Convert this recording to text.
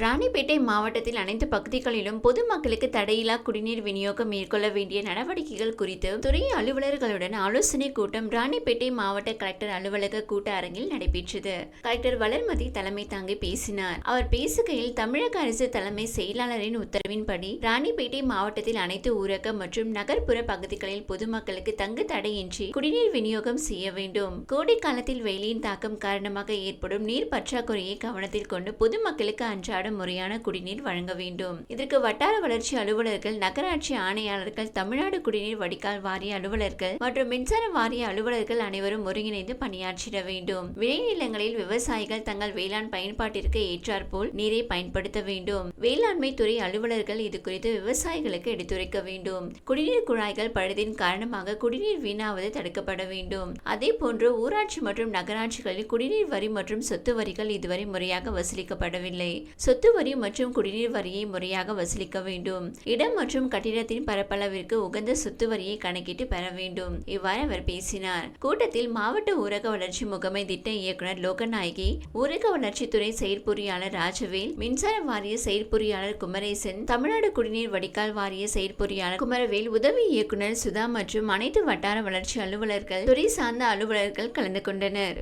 ராணிப்பேட்டை மாவட்டத்தில் அனைத்து பகுதிகளிலும் பொதுமக்களுக்கு தடையில்லா குடிநீர் விநியோகம் மேற்கொள்ள வேண்டிய நடவடிக்கைகள் குறித்து துறை அலுவலர்களுடன் ஆலோசனை கூட்டம் ராணிப்பேட்டை மாவட்ட கலெக்டர் அலுவலக கூட்ட அரங்கில் நடைபெற்றது. கலெக்டர் வளர்மதி தலைமை தாங்கி பேசினார். அவர் பேசுகையில் தமிழக அரசு தலைமை செயலாளரின் உத்தரவின்படி ராணிப்பேட்டை மாவட்டத்தில் அனைத்து ஊரக மற்றும் நகர்ப்புற பகுதிகளில் பொதுமக்களுக்கு தங்கு தடையின்றி குடிநீர் விநியோகம் செய்ய வேண்டும். கோடை காலத்தில் வெயிலின் தாக்கம் காரணமாக ஏற்படும் நீர் பற்றாக்குறையை கவனத்தில் கொண்டு பொதுமக்களுக்கு அன்றாட அன்றாடம் முறையான குடிநீர் வழங்க வேண்டும். இதற்கு வட்டார வளர்ச்சி அலுவலர்கள் நகராட்சி ஆணையாளர்கள் தமிழ்நாடு குடிநீர் வடிகால் வாரிய அலுவலர்கள் மற்றும் மின்சார வாரிய அலுவலர்கள் அனைவரும் ஒருங்கிணைந்து பணியாற்றிட வேண்டும். விளைநிலங்களில் விவசாயிகள் தங்கள் வேளாண் பயன்பாட்டிற்கு ஏற்றாற்போல் நீரை பயன்படுத்த வேண்டும். வேளாண்மை துறை அலுவலர்கள் இது குறித்து விவசாயிகளுக்கு எடுத்துரைக்க வேண்டும். குடிநீர் குழாய்கள் பழுதின் காரணமாக குடிநீர் வீணாவது தடுக்கப்பட வேண்டும். அதே போன்று ஊராட்சி மற்றும் நகராட்சிகளில் குடிநீர் வரி மற்றும் சொத்து வரிகள் இதுவரை முறையாக வசூலிக்கப்படவில்லை. சொத்து வரி மற்றும் குடிநீர் வரியை முறையாக வசூலிக்க வேண்டும். இடம் மற்றும் கட்டிடத்தின் பரப்பளவிற்கு உகந்த சொத்து வரியை கணக்கிட்டு பெற வேண்டும். இவ்வாறு அவர் பேசினார். கூட்டத்தில் மாவட்ட ஊரக வளர்ச்சி முகமை திட்ட இயக்குனர் லோகநாயகி ஊரக வளர்ச்சித்துறை செயற்பொறியாளர் ராஜவேல் மின்சார வாரிய செயற்பொறியாளர் குமரேசன் தமிழ்நாடு குடிநீர் வடிகால் வாரிய செயற்பொறியாளர் குமரவேல் உதவி இயக்குனர் சுதா மற்றும் அனைத்து வட்டார வளர்ச்சி அலுவலர்கள் துறை சார்ந்த அலுவலர்கள் கலந்து கொண்டனர்.